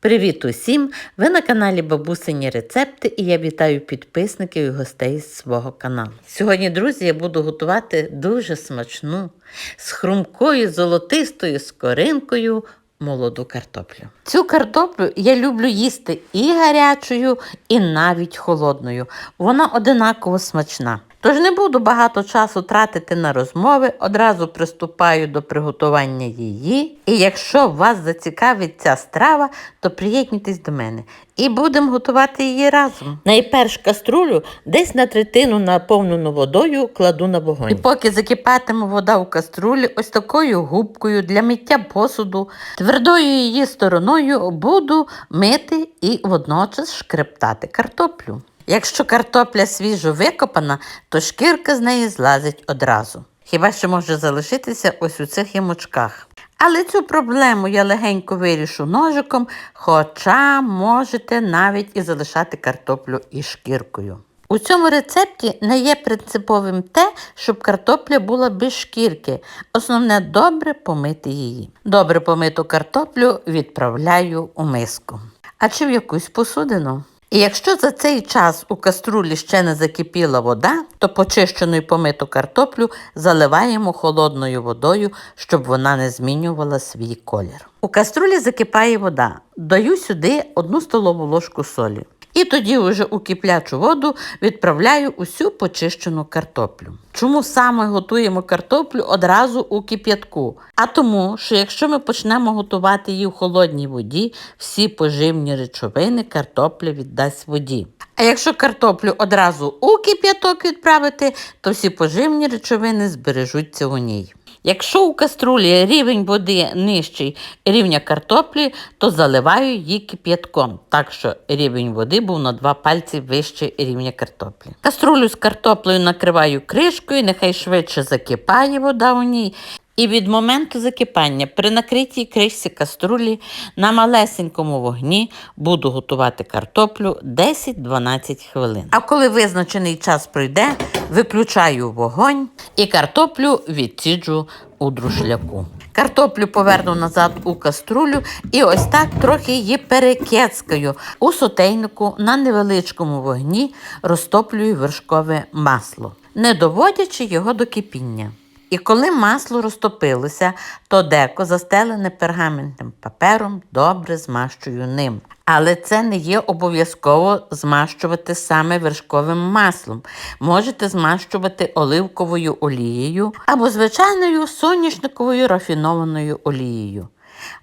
Привіт усім! Ви на каналі Бабусині Рецепти і я вітаю підписників і гостей з свого каналу. Сьогодні, друзі, я буду готувати дуже смачну, з хрумкою золотистою скоринкою молоду картоплю. Цю картоплю я люблю їсти і гарячою, і навіть холодною. Вона одинаково смачна. Тож не буду багато часу тратити на розмови, одразу приступаю до приготування її. І якщо вас зацікавить ця страва, то приєднуйтесь до мене і будемо готувати її разом. Найперш каструлю десь на третину наповнену водою кладу на вогонь. І поки закипатиме вода у каструлі, ось такою губкою для миття посуду, твердою її стороною буду мити і водночас шкрептати картоплю. Якщо картопля свіжо викопана, то шкірка з неї злазить одразу. Хіба що може залишитися ось у цих ямочках. Але цю проблему я легенько вирішу ножиком, хоча можете навіть і залишати картоплю із шкіркою. У цьому рецепті не є принциповим те, щоб картопля була без шкірки. Основне добре помити її. Добре помиту картоплю відправляю у миску. А чи в якусь посудину? І якщо за цей час у каструлі ще не закипіла вода, то почищену і помиту картоплю заливаємо холодною водою, щоб вона не змінювала свій колір. У каструлі закипає вода. Даю сюди одну столову ложку солі. І тоді вже у киплячу воду відправляю усю почищену картоплю. Чому саме готуємо картоплю одразу у кип'ятку? А тому, що якщо ми почнемо готувати її в холодній воді, всі поживні речовини картопля віддасть воді. А якщо картоплю одразу у кип'яток відправити, то всі поживні речовини збережуться у ній. Якщо у каструлі рівень води нижчий рівня картоплі, то заливаю її кип'ятком, так що рівень води був на два пальці вище рівня картоплі. Каструлю з картоплею накриваю кришкою, нехай швидше закипає вода у ній. І від моменту закипання при накритій кришці каструлі на малесенькому вогні буду готувати картоплю 10-12 хвилин. А коли визначений час пройде, виключаю вогонь і картоплю відсіджу у друшляку. Картоплю поверну назад у каструлю і ось так трохи її перекецкаю. У сотейнику на невеличкому вогні розтоплюю вершкове масло, не доводячи його до кипіння. І коли масло розтопилося, то деко застелене пергаментним папером добре змащую ним. Але це не є обов'язково змащувати саме вершковим маслом. Можете змащувати оливковою олією або звичайною соняшниковою рафінованою олією,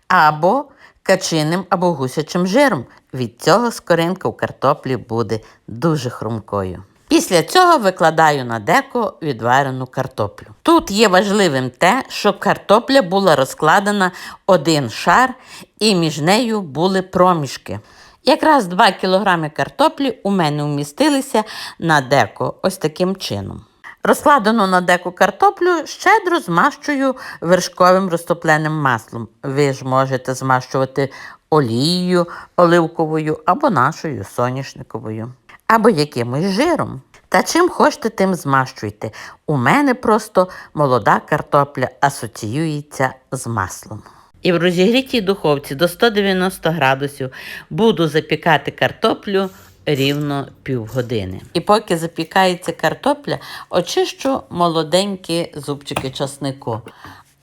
або качиним або гусячим жиром. Від цього скоринка у картоплі буде дуже хрумкою. Після цього викладаю на деко відварену картоплю. Тут є важливим те, щоб картопля була розкладена один шар і між нею були проміжки. Якраз 2 кг картоплі у мене вмістилися на деко ось таким чином. Розкладену на деку картоплю щедро змащую вершковим розтопленим маслом. Ви ж можете змащувати олією оливковою або нашою соняшниковою або якимось жиром. Та чим хочете, тим змащуйте. У мене просто молода картопля асоціюється з маслом. І в розігрітій духовці до 190 градусів буду запікати картоплю рівно півгодини. І поки запікається картопля, очищу молоденькі зубчики часнику.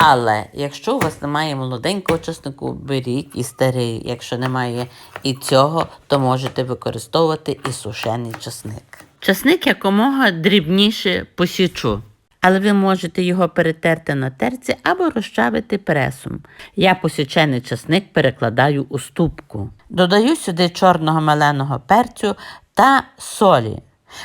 Але якщо у вас немає молоденького часнику, беріть і старий. Якщо немає і цього, то можете використовувати і сушений часник. Часник якомога дрібніше посічу. Але ви можете його перетерти на терці або розчавити пресом. Я посічений часник перекладаю у ступку. Додаю сюди чорного меленого перцю та солі.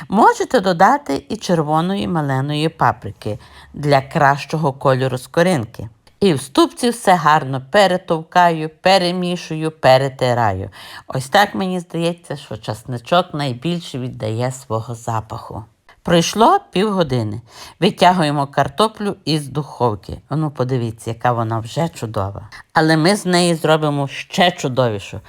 Можете додати і червоної маленої паприки для кращого кольору скоринки. І в ступці все гарно перетовкаю, перемішую, перетираю. Ось так мені здається, що часничок найбільше віддає свого запаху. Пройшло півгодини. Витягуємо картоплю із духовки. Ну, подивіться, яка вона вже чудова. Але ми з неї зробимо ще чудовішу.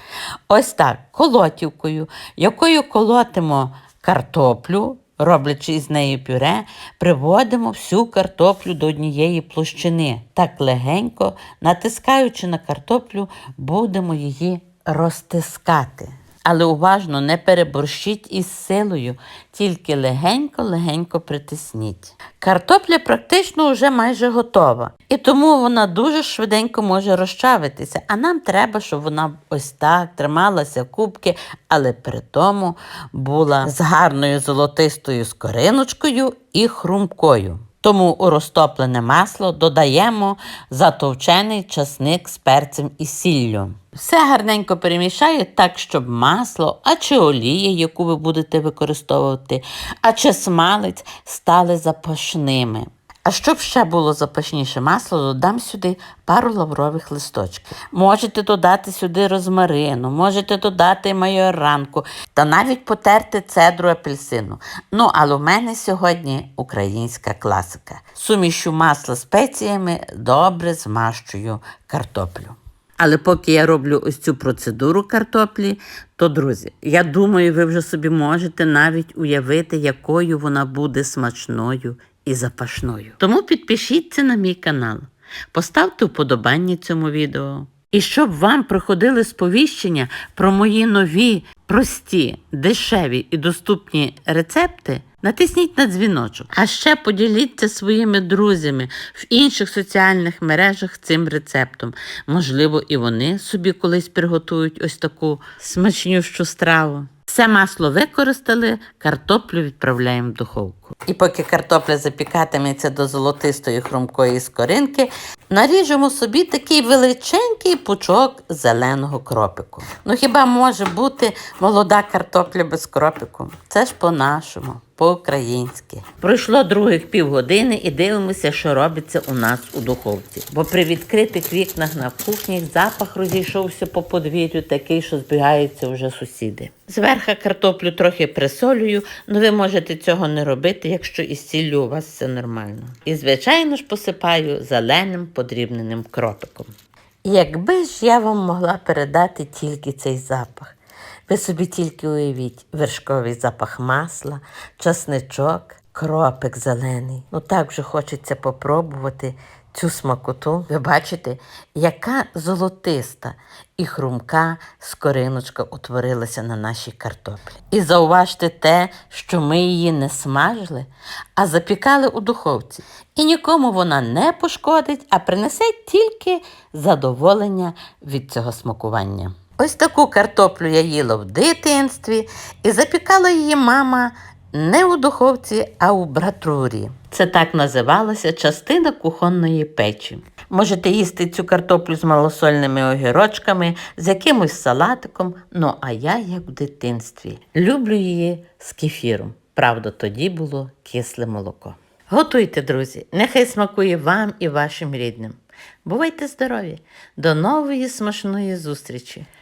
Ось так, колотівкою, якою колотимо картоплю, роблячи із неї пюре, приводимо всю картоплю до однієї площини. Так легенько, натискаючи на картоплю, будемо її розтискати. Але уважно не переборщіть із силою, тільки легенько-легенько притисніть. Картопля практично вже майже готова, і тому вона дуже швиденько може розчавитися. А нам треба, щоб вона ось так трималася кубки, але при тому була з гарною золотистою скориночкою і хрумкою. Тому у розтоплене масло додаємо затовчений часник з перцем і сіллю. Все гарненько перемішаю так, щоб масло, а чи олія, яку ви будете використовувати, а чи смалець стали запашними. А щоб ще було запашніше масло, додам сюди пару лаврових листочків. Можете додати сюди розмарину, можете додати майоранку та навіть потерти цедру апельсину. Ну, але в мене сьогодні українська класика. Сумішу масла спеціями добре змащую картоплю. Але поки я роблю ось цю процедуру картоплі, то, друзі, я думаю, ви вже собі можете навіть уявити, якою вона буде смачною і запашною. Тому підпишіться на мій канал, поставте вподобання цьому відео. І щоб вам приходили сповіщення про мої нові, прості, дешеві і доступні рецепти, натисніть на дзвіночок. А ще поділіться своїми друзями в інших соціальних мережах цим рецептом. Можливо, і вони собі колись приготують ось таку смачнющу страву. Все масло використали, картоплю відправляємо в духовку. І поки картопля запікатиметься до золотистої хрумкої скоринки, наріжемо собі такий величенький пучок зеленого кропику. Ну хіба може бути молода картопля без кропику? Це ж по-нашому, по-українськи. Пройшло других півгодини і дивимося, що робиться у нас у духовці. Бо при відкритих вікнах на кухні запах розійшовся по подвір'ю, такий, що збігаються вже сусіди. Зверха картоплю трохи присолюю, але ви можете цього не робити, якщо із сіллю у вас все нормально. І, звичайно ж, посипаю зеленим подрібненим кропиком. Якби ж я вам могла передати тільки цей запах. Ви собі тільки уявіть вершковий запах масла, часничок, кропик зелений. Ну так вже хочеться попробувати цю смакоту. Ви бачите, яка золотиста і хрумка скориночка утворилася на нашій картоплі. І зауважте те, що ми її не смажили, а запікали у духовці. І нікому вона не пошкодить, а принесе тільки задоволення від цього смакування. Ось таку картоплю я їла в дитинстві і запікала її мама не у духовці, а у братрурі. Це так називалася частина кухонної печі. Можете їсти цю картоплю з малосольними огірочками, з якимось салатиком. Ну а я, як в дитинстві, люблю її з кефіром. Правда, тоді було кисле молоко. Готуйте, друзі, нехай смакує вам і вашим рідним. Бувайте здорові! До нової смачної зустрічі!